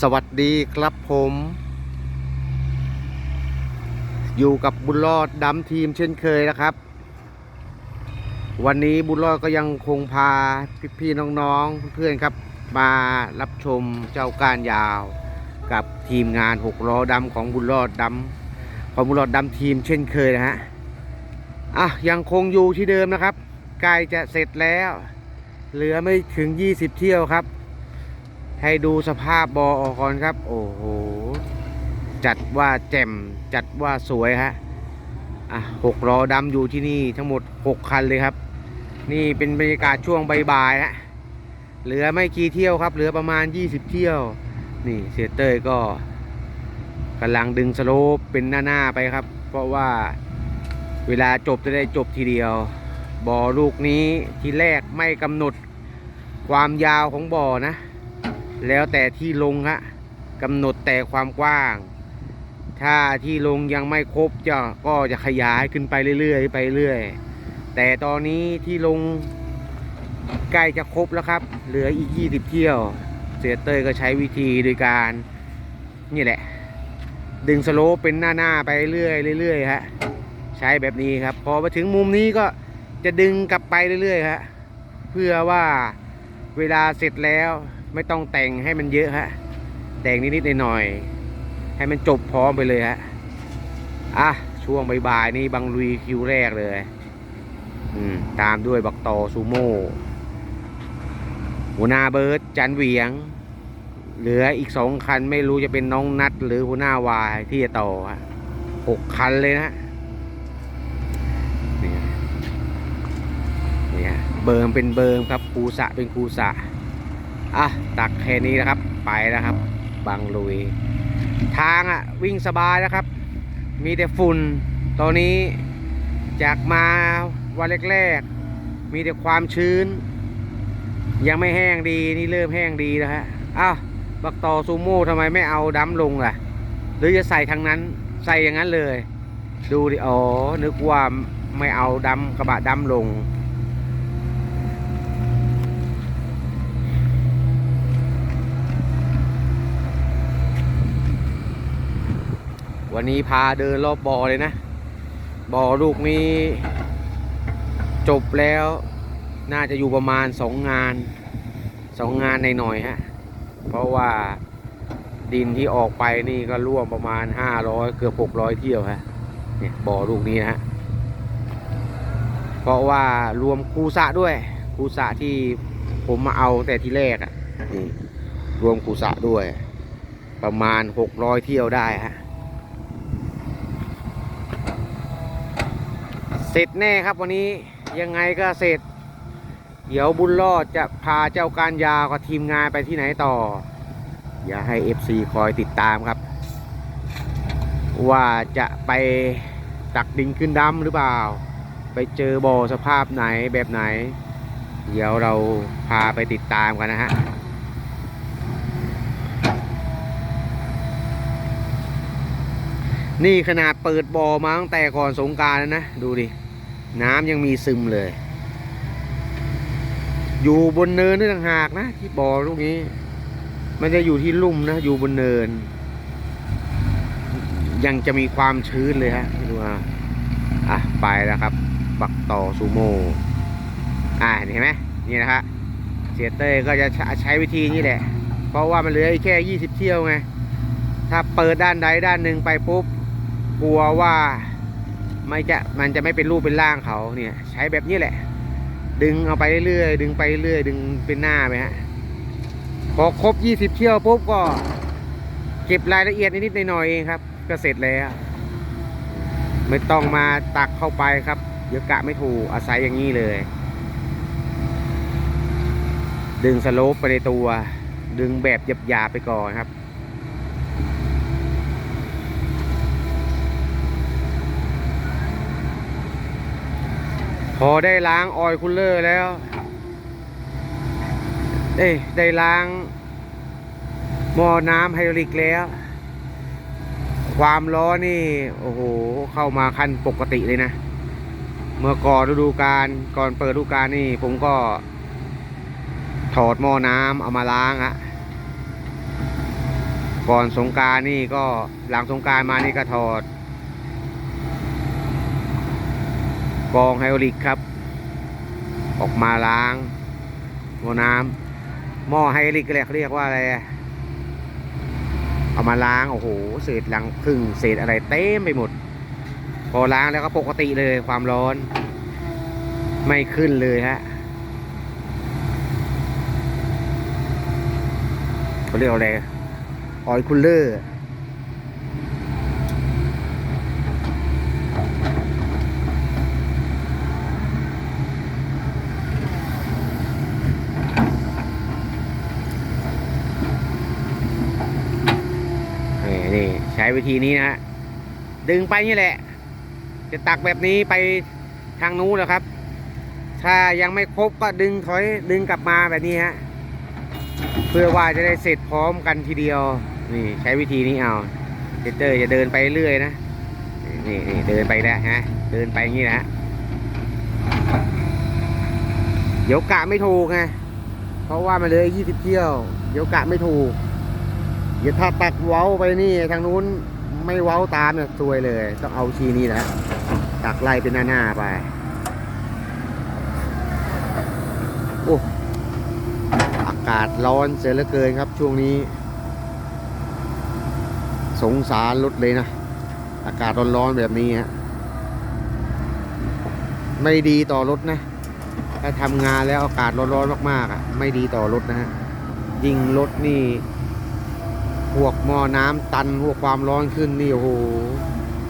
สวัสดีครับผม อยู่กับบุญรอดดำทีมเช่นเคยนะครับ วันนี้บุญรอดก็ยังคงพาพี่ๆน้องๆเพื่อนๆครับ มารับชมเจ้าการยาว กับทีมงานหกล้อดำของบุญรอดดำของบุญรอดดำทีมเช่นเคยนะฮะอะยังคงอยู่ที่เดิมนะครับใกล้จะเสร็จแล้ว เหลือไม่ถึง 20 เที่ยวครับ ให้ดูสภาพบอออกอนครับ โอ้โห จัดว่าแจ่มจัดว่าสวยฮะอะหกล้อดำอยู่ที่นี่ทั้งหมด 6 คันเลยครับ นี่เป็นบรรยากาศช่วงบ่ายๆฮะเหลือไม่กี่เที่ยวครับ เหลือประมาณ 20 เที่ยว นี่เสียเต้ยก็กำลังดึงสโลปเป็นหน้า ๆ ไปครับ เพราะว่าเวลาจบจะได้จบทีเดียว บ่อลูกนี้ทีแรกไม่กำหนดความยาวของบ่อนะ แล้วแต่ที่ลงฮะกำหนดแต่ความกว้าง ถ้าที่ลงยังไม่ครบจะก็จะขยายขึ้นไปเรื่อยๆไปเรื่อยแต่ตอนนี้ที่ลงใกล้จะครบแล้วครับ เหลืออีก 20 เที่ยว เสียเตยก็ใช้วิธีโดยการ นี่แหละ ดึงสโลปเป็นหน้า ๆ ไปเรื่อยๆเรื่อยๆฮะ ใช้แบบนี้ครับ พอมาถึงมุมนี้ก็ จะดึงกลับไปเรื่อยๆฮะเพื่อว่าเวลาเสร็จแล้วไม่ต้องแต่งให้มันเยอะฮะแต่งนิดๆหน่อยๆให้มันจบพร้อมไปเลยฮะอะช่วงบ่ายๆนี่บังลุยคิวแรกเลยอืมตามด้วยบักตอซูโม่หัวหน้าเบิร์ดจันเหวียง เหลืออีกสองคันไม่รู้จะเป็นน้องนัดหรือหัวหน้าวายที่จะต่อฮะหกคันเลยนะเนี่ย เนี่ยเบิร์มเป็นเบิร์มครับคูสะเป็นคูสะอะตักแค่นี้นะครับ ไปแล้วครับ บางลุย ทางอะวิ่งสบายนะครับ มีแต่ฝุ่นตอนนี้จากมาวันแรกๆ มีแต่ความชื้น ยังไม่แห้งดีนี่เริ่มแห้งดีแล้วฮะอ้าวบักตอซูโม่ทำไมไม่เอาดั้มลงล่ะ หรือจะใส่ทางนั้นใส่อย่างนั้นเลย ดูดิอ๋อนึกว่าไม่เอาดั้มกระบะดั้มลง วันนี้พาเดินรอบบ่อเลยนะ บ่อลูกนี้ จบแล้วน่าจะอยู่ประมาณสองงานสองงานในหน่อยฮะ เพราะว่าดินที่ออกไปนี่ก็ร่วมประมาณห้าร้อยเกือบหกร้อยเที่ยวฮะเนี่ยบ่อลูกนี้นะฮะเพราะว่ารวมคูสะด้วยคูสะที่ผมมาเอาแต่ที่แรกอะ่ะนี่รวมคูสะด้วย ประมาณหกร้อยเที่ยวได้ฮะ เสร็จแน่ครับวันนี้ยังไงก็เสร็จ เดี๋ยวบุญรอดจะพาเจ้าการยาวกับทีมงานไปที่ไหนต่อ อย่าให้ FC คอยติดตามครับ ว่าจะไปตักดินขึ้นดำหรือเปล่า ไปเจอบ่อสภาพไหนแบบไหน เดี๋ยวเราพาไปติดตามกันนะฮะนี่ขนาดเปิดบ่อมาตั้งแต่ก่อนสงการแล้วนะ ดูดิ น้ำยังมีซึมเลย อยู่บนเนินนี่ต่างหากนะที่บ่อลูกนี้ มันจะอยู่ที่ลุ่มนะ อยู่บนเนิน ยังจะมีความชื้นเลยฮะดูอะอะไปแล้วครับ บักต่อซูโม่อ่าเห็นไหมนี่นะฮะเสียเต้ก็จะใช้วิธีนี้แหละ เพราะว่ามันเหลืออีกแค่ 20 เที่ยวไง ถ้าเปิดด้านใดด้านหนึ่งไปปุ๊บ กลัวว่า ไม่จะมันจะไม่เป็นรูปเป็นร่างเขาเนี่ยใช้แบบนี้แหละ ดึงเอาไปเรื่อยๆดึงไปเรื่อยดึงเป็นหน้าไปฮะพอครบ20เที่ยวปุ๊บก็ เก็บรายละเอียดนิดๆหน่อยๆเองครับ ก็เสร็จแล้วไม่ต้องมาตักเข้าไปครับเดี๋ยวกะไม่ถูกอาศัยอย่างนี้เลย ดึงสโลปไปในตัว ดึงแบบหยาบๆไปก่อนครับ อได้ล้างออยคูลเลอร์แล้ว เอ้ยได้ล้างหม้อน้ำไฮดรอลิกแล้ว ความร้อนนี่ โอ้โห เข้ามาขั้นปกติเลยนะ เมื่อก่อนฤดูกาลก่อนเปิดฤดูกาลนี่ ผมก็ ถอดหม้อน้ำเอามาล้างฮะก่อนสงการนี่ก็หลังสงการมานี่ก็ถอด กองไฮโอลิกครับ ออกมาล้างหม้อน้ำหม้อไฮโอลิกก็เรียกเขาเรียกว่าอะไรเอามาล้างโอ้โหเศษรังผึ้งเศษอะไรเต็มไปหมด พอล้างแล้วก็ปกติเลยความร้อน ไม่ขึ้นเลยฮะเขาเรียกอะไรออยคูลเลอร์ นี่นี่ใช้วิธีนี้นะฮะดึงไปนี่แหละ จะตักแบบนี้ไปทางนู้นแล้วครับ ถ้ายังไม่ครบก็ดึงถอยดึงกลับมาแบบนี้ฮะเพื่อว่าจะได้เสร็จพร้อมกันทีเดียว นี่ใช้วิธีนี้เอาเจเตอร์จะเดินไปเรื่อยนะนี่นี่เดินไปแล้วฮะเดินไปอย่างนี้นะฮะเดี๋ยวกะไม่ถูกไงเพราะว่ามันเลยยี่สิบเที่ยว เดี๋ยวกะไม่ถูก เดี๋ยวถ้าตักเว้าไปนี่ทางนู้นไม่เว้าตามเนี่ยซวยเลย ต้องเอาชีนี้แหละตักไล่เป็นหน้าๆไปโอ้อากาศร้อนเสียเหลือเกินครับช่วงนี้ สงสารรถเลยนะ อากาศร้อนๆแบบนี้ฮะไม่ดีต่อรถนะ ถ้าทำงานแล้วอากาศร้อนๆมากๆอะ ไม่ดีต่อรถนะฮะ ยิ่งรถนี่ พวกหม้อน้ำตันพวกความร้อนขึ้นนี่โอ้โห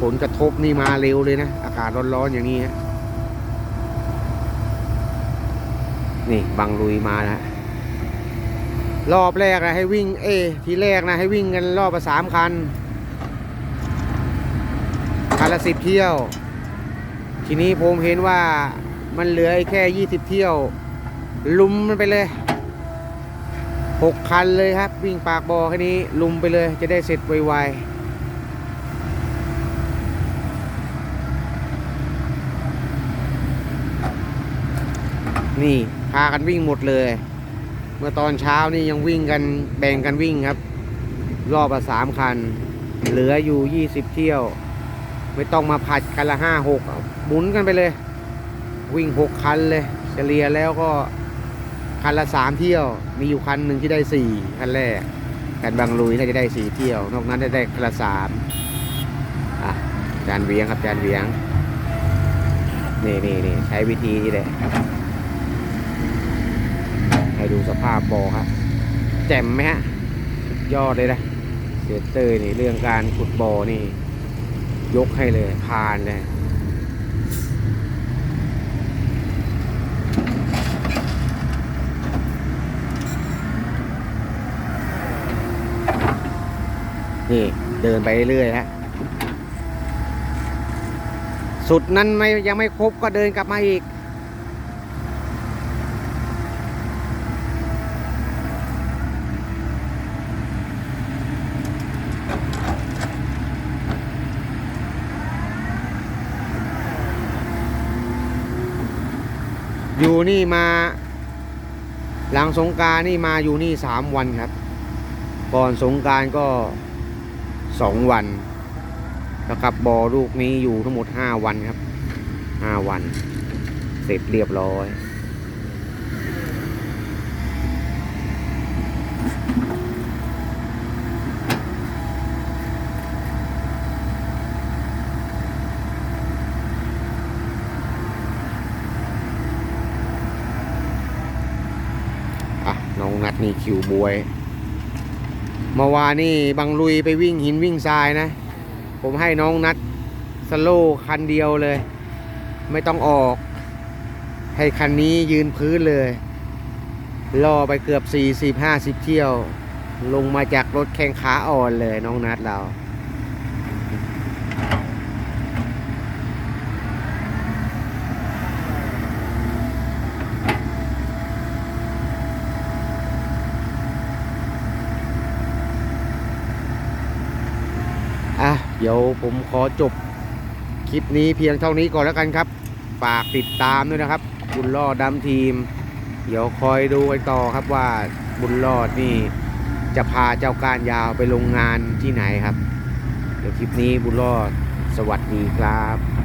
ผลกระทบนี่มาเร็วเลยนะ อากาศร้อนๆอย่างนี้นี่บังลุยมาแล้วรอบแรกนะให้วิ่ง เอ ทีแรกนะให้วิ่งกันรอบละสามคัน คันละสิบเที่ยว ทีนี้ผมเห็นว่ามันเหลือแค่ยี่สิบเที่ยว ลุมมันไปเลย หกคันเลยครับ วิ่งปากบอแค่นี้ลุมไปเลยจะได้เสร็จไวๆ นี่พากันวิ่งหมดเลย เมื่อตอนเช้านี่ยังวิ่งกันแบ่งกันวิ่งครับ รอบละสามคัน เหลืออยู่ยี่สิบเที่ยว ไม่ต้องมาผัดกันละห้าหกหมุนกันไปเลย วิ่งหกคันเลย เฉลี่ยแล้วก็ คันละสามเที่ยว มีอยู่คันหนึ่งที่ได้สี่คันแรกคันบางลุยน่าจะได้สี่เที่ยว นอกนั้นได้ได้คันละสามอะจานเวียงครับจานเวียง นี่นี่นี่ใช้วิธีนี้แหละให้ดูสภาพบอครับ แจ่มไหมฮะสุดยอดเลยนะเสียเตอร์นี่เรื่องการขุดบอนี่ ยกให้เลยผ่านเลย นี่เดินไปเรื่อยๆฮะสุดนั้นไม่ยังไม่ครบก็เดินกลับมาอีก อยู่นี่มา หลังสงการนี่มาอยู่นี่สามวันครับ ก่อนสงการก็ สองวันนะครับบอลูกนี้อยู่ทั้งหมดห้าวันครับห้าวัน เสร็จเรียบร้อยอะน้องนัดนี่คิวบวย เมื่อวานนี่บังลุยไปวิ่งหินวิ่งทรายนะ ผมให้น้องนัดสโลว์คันเดียวเลย ไม่ต้องออก ให้คันนี้ยืนพื้นเลยล่อไปเกือบ 40 50 เที่ยว ลงมาจากรถแข่งขาอ่อนเลยน้องนัดเรา อะ เดี๋ยวผมขอจบคลิปนี้เพียงเท่านี้ก่อนแล้วกันครับ ฝากติดตามด้วยนะครับ บุญรอดำทีม เดี๋ยวคอยดูกันต่อครับว่าบุญรอดนี่ จะพาเจ้าการยาวไปลงงานที่ไหนครับ เดี๋ยวคลิปนี้บุญรอดสวัสดีครับ